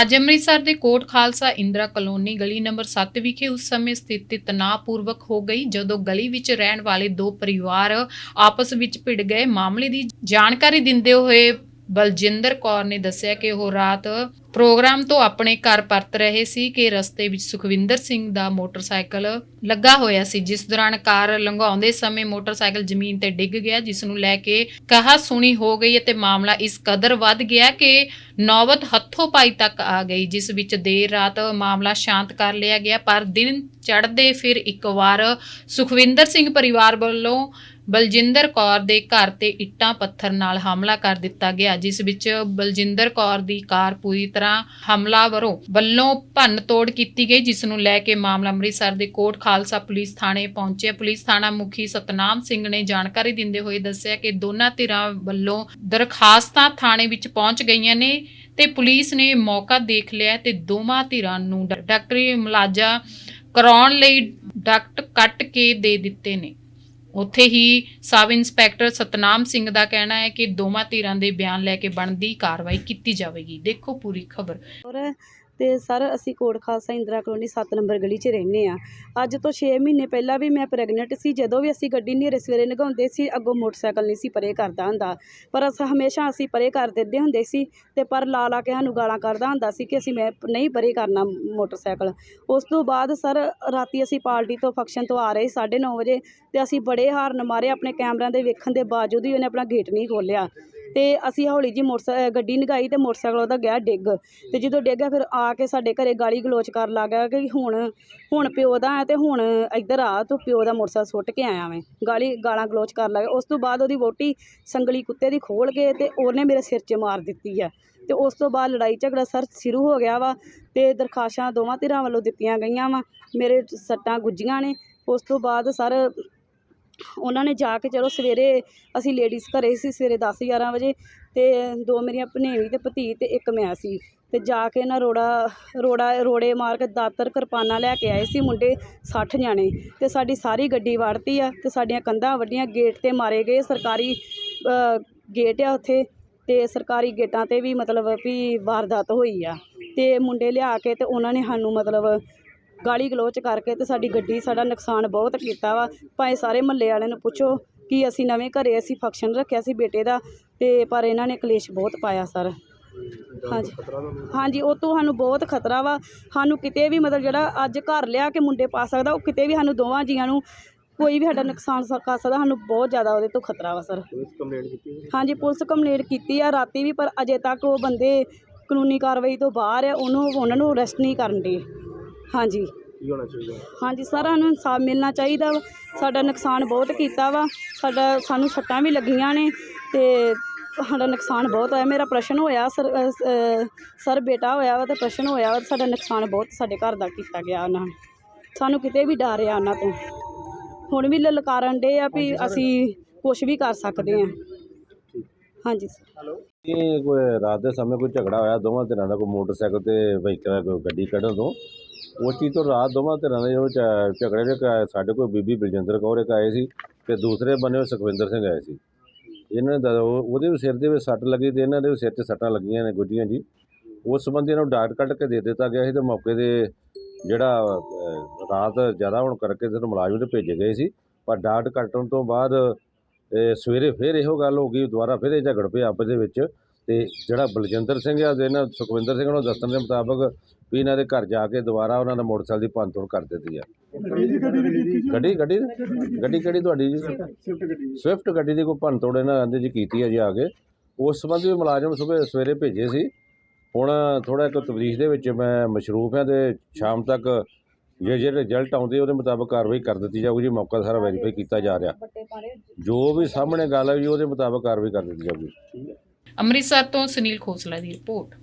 ਅੱਜ ਅੰਮ੍ਰਿਤਸਰ ਦੇ ਕੋਟ ਖਾਲਸਾ ਇੰਦਰਾ ਕਲੋਨੀ ਗਲੀ ਨੰਬਰ 7 ਵਿਖੇ ਉਸ ਸਮੇਂ ਸਥਿਤੀ ਤਣਾਅਪੂਰਵਕ ਹੋ ਗਈ, ਜਦੋਂ ਗਲੀ ਵਿੱਚ ਰਹਿਣ ਵਾਲੇ ਦੋ ਪਰਿਵਾਰ ਆਪਸ ਵਿੱਚ ਭਿੜ ਗਏ। ਮਾਮਲੇ ਦੀ ਜਾਣਕਾਰੀ ਦਿੰਦੇ ਹੋਏ ਬਲਜਿੰਦਰ ਕੌਰ ਨੇ ਦੱਸਿਆ ਕਿ ਉਹ ਰਾਤ ਪ੍ਰੋਗਰਾਮ ਤੋਂ ਆਪਣੇ ਘਰ ਪਰਤ ਰਹੇ ਸੀ ਕਿ ਰਸਤੇ ਵਿੱਚ ਸੁਖਵਿੰਦਰ ਸਿੰਘ ਦਾ ਮੋਟਰਸਾਈਕਲ ਲੱਗਾ ਹੋਇਆ ਸੀ, ਜਿਸ ਦੌਰਾਨ ਕਾਰ ਲੰਘਾਉਂਦੇ ਸਮੇਂ ਮੋਟਰਸਾਈਕਲ ਜ਼ਮੀਨ ਤੇ ਡਿੱਗ ਗਿਆ ਜਿਸ ਨੂੰ ਲੈ ਕੇ ਕਹਾ ਸੁਣੀ ਹੋ ਗਈ ਅਤੇ ਮਾਮਲਾ ਇਸ ਕਦਰ ਵੱਧ ਗਿਆ ਕਿ ਨੌਬਤ ਹੱਥੋਂ ਪਾਈ ਤੱਕ ਆ ਗਈ, ਜਿਸ ਵਿੱਚ ਦੇਰ ਰਾਤ ਮਾਮਲਾ ਸ਼ਾਂਤ ਕਰ ਲਿਆ ਗਿਆ, ਪਰ ਦਿਨ ਚੜ੍ਹਦੇ ਫਿਰ ਇੱਕ ਵਾਰ ਸੁਖਵਿੰਦਰ ਸਿੰਘ ਪਰਿਵਾਰ ਵੱਲੋਂ ਬਲਜਿੰਦਰ ਕੌਰ ਦੇ ਘਰ ਤੇ ਇੱਟਾਂ, ਪੱਥਰ ਨਾਲ ਹਮਲਾ ਕਰ ਦਿੱਤਾ ਗਿਆ, ਜਿਸ ਵਿੱਚ ਬਲਜਿੰਦਰ ਕੌਰ ਦੀ ਕਾਰ ਪੂਰੀ ਤਰ੍ਹਾਂ ਹਮਲਾਵਰੋਂ ਵੱਲੋਂ ਭੰਨ ਤੋੜ ਕੀਤੀ ਗਈ, ਜਿਸ ਨੂੰ ਲੈ ਕੇ ਮਾਮਲਾ ਅੰਮ੍ਰਿਤਸਰ ਦੇ ਕੋਟ ਖਾਲਸਾ ਪੁਲਿਸ ਥਾਣੇ ਪਹੁੰਚਿਆ। ਪੁਲਿਸ ਥਾਣਾ ਮੁਖੀ ਸਤਨਾਮ ਸਿੰਘ ਨੇ ਜਾਣਕਾਰੀ ਦਿੰਦੇ ਹੋਏ ਦੱਸਿਆ ਕਿ ਦੋਨਾਂ ਧਿਰਾਂ ਵੱਲੋਂ ਦਰਖਾਸਤਾਂ ਥਾਣੇ ਵਿੱਚ ਪਹੁੰਚ ਗਈਆਂ ਨੇ ਤੇ ਪੁਲਿਸ ਨੇ ਮੌਕਾ ਦੇਖ ਲਿਆ ਤੇ ਦੋਵਾਂ ਧਿਰਾਂ ਨੂੰ ਡਾਕਟਰੀ ਮੁਲਾਜ਼ਾ ਕਰਾਉਣ ਲਈ ਡਾਕਟ ਕੱਟ ਕੇ ਦੇ ਦਿੱਤੇ ਨੇ। ਉੱਥੇ ਹੀ ਸਬ ਇੰਸਪੈਕਟਰ ਸਤਨਾਮ ਸਿੰਘ ਦਾ ਕਹਿਣਾ ਹੈ ਕਿ ਦੋਵਾਂ ਧਿਰਾਂ ਦੇ ਬਿਆਨ ਲੈ ਕੇ ਬਣਦੀ ਕਾਰਵਾਈ ਕੀਤੀ ਜਾਵੇਗੀ। ਦੇਖੋ ਪੂਰੀ ਖਬਰ। ਔਰ ਅਤੇ ਸਰ ਅਸੀਂ ਕੋਟ ਖਾਲਸਾ ਇੰਦਰਾ ਕਲੋਨੀ ਸੱਤ ਨੰਬਰ ਗਲੀ 'ਚ ਰਹਿੰਦੇ ਹਾਂ। ਅੱਜ ਤੋਂ ਛੇ ਮਹੀਨੇ ਪਹਿਲਾਂ ਵੀ ਮੈਂ ਪ੍ਰੈਗਨੈਂਟ ਸੀ, ਜਦੋਂ ਵੀ ਅਸੀਂ ਗੱਡੀ ਹਨੇਰੇ ਸਵੇਰੇ ਲਗਾਉਂਦੇ ਸੀ, ਅੱਗੋਂ ਮੋਟਰਸਾਈਕਲ ਨਹੀਂ ਸੀ ਪਰੇ ਕਰਦਾ ਹੁੰਦਾ। ਪਰ ਅਸ ਹਮੇਸ਼ਾ ਅਸੀਂ ਪਰੇ ਕਰ ਦਿੰਦੇ ਹੁੰਦੇ ਸੀ ਅਤੇ ਪਰ ਲਾ ਲਾ ਕੇ ਸਾਨੂੰ ਗਾਲਾਂ ਕੱਢਦਾ ਹੁੰਦਾ ਸੀ ਕਿ ਅਸੀਂ ਮੈਂ ਨਹੀਂ ਪਰੇ ਕਰਨਾ ਮੋਟਰਸਾਈਕਲ। ਉਸ ਤੋਂ ਬਾਅਦ ਸਰ ਰਾਤੀ ਅਸੀਂ ਪਾਰਟੀ ਤੋਂ ਫੰਕਸ਼ਨ ਤੋਂ ਆ ਰਹੇ 9:30 ਵਜੇ ਅਤੇ ਅਸੀਂ ਬੜੇ ਹਾਰਨ ਮਾਰੇ, ਆਪਣੇ ਕੈਮਰਿਆਂ ਦੇ ਵੇਖਣ ਦੇ ਬਾਵਜੂਦ ਹੀ ਉਹਨੇ ਆਪਣਾ ਗੇਟ ਨਹੀਂ ਖੋਲ੍ਹਿਆ। ਤੇ ਅਸੀਂ ਹੌਲੀ ਜੀ ਮੋਟਰਸਾਈਕਲ ਗੱਡੀ ਨਗਾਈ ਤੇ ਮੋਟਰਸਾਈਕਲ ਉਹਦਾ ਗਿਆ ਡਿੱਗ। ਤੇ ਜਦੋਂ ਡਿੱਗਾ ਫਿਰ ਆ ਕੇ ਸਾਡੇ ਘਰੇ ਗਾਲੀ ਗਲੋਚ ਕਰਨ ਲੱਗ ਗਿਆ ਕਿ ਹੁਣ ਹੁਣ ਪਿਓ ਦਾ ਹੈ ਤੇ ਹੁਣ ਇੱਧਰ ਆ, ਤੂੰ ਪਿਓ ਦਾ ਮੋਟਰਸਾਈਕਲ ਸੁੱਟ ਕੇ ਆਇਆ ਮੈਂ ਗਾਲੀ, ਗਾਲਾਂ ਗਲੋਚ ਕਰਨ ਲੱਗ ਗਿਆ। ਉਸ ਤੋਂ ਬਾਅਦ ਉਹਦੀ ਵੋਟੀ ਸੰਗਲੀ ਕੁੱਤੇ ਦੀ ਖੋਲ ਕੇ ਤੇ ਉਹਨੇ ਮੇਰੇ ਸਿਰ 'ਚ ਮਾਰ ਦਿੱਤੀ ਆ ਤੇ ਉਸ ਤੋਂ ਬਾਅਦ ਲੜਾਈ ਝਗੜਾ ਸਰ, ਸ਼ੁਰੂ ਹੋ ਗਿਆ ਵਾ ਤੇ ਦਰਖਾਸ਼ਾਂ ਦੋਵਾਂ ਧਿਰਾਂ ਵੱਲੋਂ ਦਿੱਤੀਆਂ ਗਈਆਂ ਵਾ। ਮੇਰੇ ਸੱਟਾਂ ਗੁੱਜੀਆਂ ਨੇ। ਉਸ ਤੋਂ ਬਾਅਦ ਸਰ ਉਹਨਾਂ ਨੇ ਜਾ ਕੇ ਚਲੋ ਸਵੇਰੇ ਅਸੀਂ ਲੇਡੀਜ਼ ਘਰੇ ਸੀ ਸਵੇਰੇ 10 11 ਵਜੇ ਤੇ ਦੋ ਮੇਰੀਆਂ ਭਨੇਵੀਂ ਤੇ ਭਤੀ ਤੇ ਇੱਕ ਮੈਂ ਸੀ ਤੇ ਜਾ ਕੇ ਨਾ ਰੋੜਾ ਰੋੜਾ, ਰੋੜੇ ਮਾਰ ਕੇ ਦਾਤਰ ਕਿਰਪਾਨਾਂ ਲੈ ਕੇ ਆਏ ਸੀ ਮੁੰਡੇ 60 ਜਾਣੇ ਤੇ ਸਾਡੀ ਸਾਰੀ ਗੱਡੀ ਵੜਤੀ ਆ ਤੇ ਸਾਡੀਆਂ ਕੰਧਾਂ ਵੱਡੀਆਂ ਗੇਟ ਤੇ ਮਾਰੇ ਗਏ ਸਰਕਾਰੀ ਗੇਟ ਆ ਉੱਥੇ ਤੇ ਸਰਕਾਰੀ ਗੇਟਾਂ ਤੇ ਵੀ ਮਤਲਬ ਵੀ ਵਾਰਦਾਤ ਹੋਈ ਆ ਤੇ ਮੁੰਡੇ ਲਿਆ ਕੇ ਤੇ ਉਹਨਾਂ ਨੇ ਸਾਨੂੰ ਮਤਲਬ ਗਾਲੀ ਗਲੋਚ ਕਰਕੇ ਤੇ ਸਾਡੀ ਗੱਡੀ ਸਾਡਾ ਨੁਕਸਾਨ ਬਹੁਤ ਕੀਤਾ ਵਾ। ਭਾਵੇਂ ਸਾਰੇ ਮਹੱਲੇ ਵਾਲਿਆਂ ਨੂੰ ਪੁੱਛੋ ਕਿ ਅਸੀਂ ਨਵੇਂ ਘਰੇ ਅਸੀਂ ਫੰਕਸ਼ਨ ਰੱਖਿਆ ਸੀ ਬੇਟੇ ਦਾ ਤੇ ਪਰ ਇਹਨਾਂ ਨੇ ਕਲੇਸ਼ ਬਹੁਤ ਪਾਇਆ ਸਰ। ਹਾਂਜੀ। ਹਾਂਜੀ ਉਹ ਤੋਂ ਸਾਨੂੰ ਬਹੁਤ ਖਤਰਾ ਵਾ। ਸਾਨੂੰ ਕਿਤੇ ਵੀ ਮਤਲਬ ਜਿਹੜਾ ਅੱਜ ਘਰ ਲਿਆ ਕੇ ਮੁੰਡੇ ਪਾ ਸਕਦਾ ਉਹ ਕਿਤੇ ਵੀ ਸਾਨੂੰ ਦੋਵਾਂ ਜੀਆਂ ਨੂੰ ਕੋਈ ਵੀ ਸਾਡਾ ਨੁਕਸਾਨ ਕਰ ਸਕਦਾ ਸਾਨੂੰ ਬਹੁਤ ਜ਼ਿਆਦਾ ਉਹਦੇ ਤੋਂ ਖਤਰਾ ਵਾ ਸਰ। ਹਾਂਜੀ ਪੁਲਿਸ ਕੰਪਲੇਂਟ ਕੀਤੀ ਆ ਰਾਤੀ ਵੀ ਪਰ ਅਜੇ ਤੱਕ ਉਹ ਬੰਦੇ ਕਾਨੂੰਨੀ ਕਾਰਵਾਈ ਤੋਂ ਬਾਹਰ ਆ ਉਹਨੂੰ ਉਹਨਾਂ ਨੂੰ ਅਰੈਸਟ ਨਹੀਂ ਕਰਨ ਦੇ। ਹਾਂਜੀ। ਕੀ ਹੋਣਾ ਚਾਹੀਦਾ? ਹਾਂਜੀ ਸਾਰਿਆਂ ਨੂੰ ਇਨਸਾਫ ਮਿਲਣਾ ਚਾਹੀਦਾ ਵਾ। ਸਾਡਾ ਨੁਕਸਾਨ ਬਹੁਤ ਕੀਤਾ ਵਾ। ਸਾਡਾ ਸਾਨੂੰ ਸੱਟਾਂ ਵੀ ਲੱਗੀਆਂ ਨੇ ਤੇ ਸਾਡਾ ਨੁਕਸਾਨ ਬਹੁਤ ਹੋਇਆ। ਮੇਰਾ ਪ੍ਰਸ਼ਨ ਹੋਇਆ ਸਰ ਅ, ਸ- ਅ, ਸਰ ਬੇਟਾ ਹੋਇਆ ਵਾ ਤੇ ਪ੍ਰਸ਼ਨ ਹੋਇਆ ਵਾ ਤੇ ਸਾਡਾ ਨੁਕਸਾਨ ਬਹੁਤ ਸਾਡੇ ਘਰ ਦਾ ਕੀਤਾ ਗਿਆ ਉਹਨਾਂ ਨੇ। ਸਾਨੂੰ ਕਿਤੇ ਵੀ ਡਰ ਆ ਉਹਨਾਂ ਤੋਂ। ਹੁਣ ਵੀ ਲਲਕਾਰਨ ਦੇ ਆ ਵੀ ਅਸੀਂ ਕੁਝ ਵੀ ਕਰ ਸਕਦੇ ਆ। ਹਾਂਜੀ ਸਰ। ਇਹ ਕੋਈ ਰਾਤ ਦੇ ਸਮੇਂ ਕੋਈ ਝਗੜਾ ਹੋਇਆ? ਦੋਵਾਂ ਧਿਰਾਂ ਦਾ ਕੋਈ ਮੋਟਰਸਾਈਕਲ ਤੇ ਵਹੀਕਲ ਕੋਈ ਗੱਡੀ ਕੱਢਣ ਤੋਂ? ਉਸ ਚੀਜ਼ ਤੋਂ ਰਾਤ ਦੋਵਾਂ ਧਿਰਾਂ ਦੇ ਜੋ ਝ- ਝਗੜੇ ਦੇ ਕ- ਸਾਡੇ ਕੋਲ ਬੀਬੀ ਬਲਜਿੰਦਰ ਕੌਰ ਇੱਕ ਆਏ ਸੀ ਤੇ ਦੂਸਰੇ ਬੰਨੇ ਉਹ ਸੁਖਵਿੰਦਰ ਸਿੰਘ ਆਏ ਸੀ। ਇਹਨਾਂ ਦਾ ਉਹ- ਉਹਦੇ ਵੀ ਸਿਰ ਦੇ ਵਿੱਚ ਸੱਟ ਲੱਗੀ ਤੇ ਇਹਨਾਂ ਦੇ ਵੀ ਸਿਰ 'ਚ ਸੱਟਾਂ ਲੱਗੀਆਂ ਨੇ ਗੁੱਜੀਆਂ ਜੀ। ਉਸ ਸੰਬੰਧੀ ਇਹਨਾਂ ਨੂੰ ਡਾਟ ਕੱਢ ਕੇ ਦੇ ਦਿੱਤਾ ਗਿਆ ਸੀ ਤੇ ਮੌਕੇ ਦੇ ਜਿਹੜਾ ਅ, ਰਾਤ ਜ਼ਿਆਦਾ ਹੋਣ ਕਰਕੇ ਤੇ ਮੁਲਾਜ਼ਮ ਤੇ ਭੇਜੇ ਗਏ ਸੀ। ਪਰ ਡਾਟ ਕੱਟਣ ਤੋਂ ਬਾਅਦ ਇਹ ਸਵੇਰੇ ਫਿਰ ਇਹੋ ਗੱਲ ਹੋ ਗਈ ਦੁਬਾਰਾ ਫਿਰ ਇਹ ਝਗੜ ਪਏ ਆਪਸ ਦੇ ਵਿੱਚ ਤੇ ਜਿਹੜਾ ਬਲਜਿੰਦਰ ਸਿੰਘ ਆ ਤੇ ਇਹਨਾਂ ਸੁਖਵਿੰਦਰ ਸਿੰਘ ਨੂੰ ਦੱਸਣ ਦੇ ਮੁਤਾਬਕ ਵੀ ਇਹਨਾਂ ਦੇ ਘਰ ਜਾ ਕੇ ਦੁਬਾਰਾ ਉਹਨਾਂ ਨੇ ਮੋਟਰਸਾਈਕਲ ਦੀ ਭੰਨਤੋੜ ਕਰ ਦਿੱਤੀ ਆ। ਗੱਡੀ ਗੱਡੀ ਗੱਡੀ ਕਿਹੜੀ ਤੁਹਾਡੀ ਜੀ? ਸਵਿਫਟ ਗੱਡੀ ਦੀ ਕੋਈ ਭੰਨਤੋੜ ਇਹਨਾਂ ਆਂਦੇ ਜੀ ਕੀਤੀ ਆ ਜੀ ਆ ਕੇ। ਉਸ ਸੰਬੰਧੀ ਵੀ ਮੁਲਾਜ਼ਮ ਸਵੇਰੇ ਸਵੇਰੇ ਭੇਜੇ ਸੀ। ਹੁਣ ਥੋੜਾ ਇੱਕ ਤਬਦੀਸ਼ ਦੇ ਵਿੱਚ ਮੈਂ ਮਸ਼ਰੂਫ ਹਾਂ ਤੇ ਸ਼ਾਮ ਤੱਕ ਜੇ ਜਿਹੜੇ ਰਿਜ਼ਲਟ ਆਉਂਦੇ ਉਹਦੇ ਮੁਤਾਬਕ ਕਾਰਵਾਈ ਕਰ ਦਿੱਤੀ ਜਾਊਗੀ ਜੀ ਮੌਕਾ ਸਾਰਾ ਵੈਰੀਫਾਈ ਕੀਤਾ ਜਾ ਰਿਹਾ। ਜੋ ਵੀ ਸਾਹਮਣੇ ਗੱਲ ਹੈ ਜੀ, ਉਹਦੇ ਮੁਤਾਬਕ ਕਾਰਵਾਈ ਕਰ ਦਿੱਤੀ ਜਾਊਗੀ। ਅੰਮ੍ਰਿਤਸਰ ਤੋਂ ਸੁਨੀਲ ਖੋਸਲਾ ਦੀ ਰਿਪੋਰਟ।